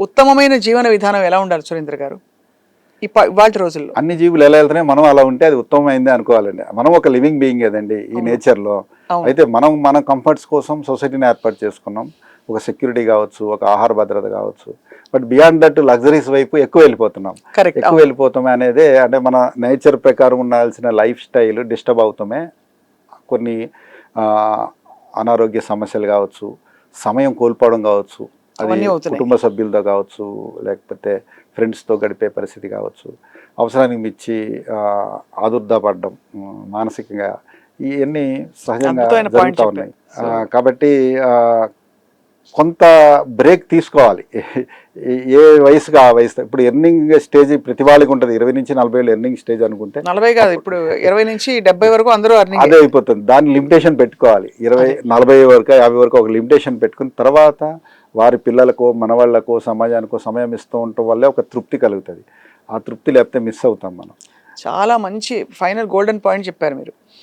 ఉత్తమమైన జీవన విధానం ఎలా ఉండాలి సురేంద్ర గారు? ఇవాళ రోజుల్లో. అన్ని జీవులు ఎలా వెళ్తున్నాయి మనం అలా ఉంటే అది ఉత్తమమైంది అనుకోవాలండి. మనం ఒక లివింగ్ బీయింగ్ కదండి ఈ. నేచర్లో. అయితే మనం మన కంఫర్ట్స్ కోసం సొసైటీని ఏర్పాటు చేసుకున్నాం. ఒక సెక్యూరిటీ కావచ్చు ఒక ఆహార భద్రత కావచ్చు. బట్ బియాండ్ దట్ లగ్జరీస్ వైపు ఎక్కువ వెళ్ళిపోతున్నాం. ఎక్కువ వెళ్ళిపోతామే అనేది అంటే మన నేచర్ ప్రకారం ఉండాల్సిన లైఫ్ స్టైల్ డిస్టర్బ్ అవుతామే. కొన్ని అనారోగ్య సమస్యలు కావచ్చు సమయం కోల్పోవడం కావచ్చు అది. కుటుంబ సభ్యులతో కావచ్చు లేకపోతే ఫ్రెండ్స్తో గడిపే పరిస్థితి కావచ్చు అవసరానికి మించి ఆ, ఆదుర్దా పడడం ఉమ్, మానసికంగా ఇవన్నీ సహజంగా జరుగుతూ ఉన్నాయి కాబట్టి ఆ, కొంత బ్రేక్ తీసుకోవాలి. ఏ- వయసుగా ఆ వయసు ఇప్పుడు ఎర్నింగ్ స్టేజ్ ప్రతి వాళ్ళకి ఉంటుంది. ఇరవై నుంచి నలభై ఏళ్ళు ఎర్నింగ్ స్టేజ్ అనుకుంటే నలభై కాదు ఇప్పుడు ఇరవై నుంచి డెబ్బై వరకు అందరూ అర్నింగ్ అదే అయిపోతుంది. దాని లిమిటేషన్ పెట్టుకోవాలి. ఇరవై నలభై వరకు యాభై వరకు ఒక లిమిటేషన్ పెట్టుకుని తర్వాత వారి పిల్లలకో మనవాళ్ళకో సమాజానికో సమయం ఇస్తూ ఉండటం వల్లే ఒక తృప్తి కలుగుతుంది. ఆ తృప్తి లేకపోతే మిస్ అవుతాం మనం. చాలా మంచి ఫైనల్ గోల్డెన్ పాయింట్ చెప్పారు మీరు.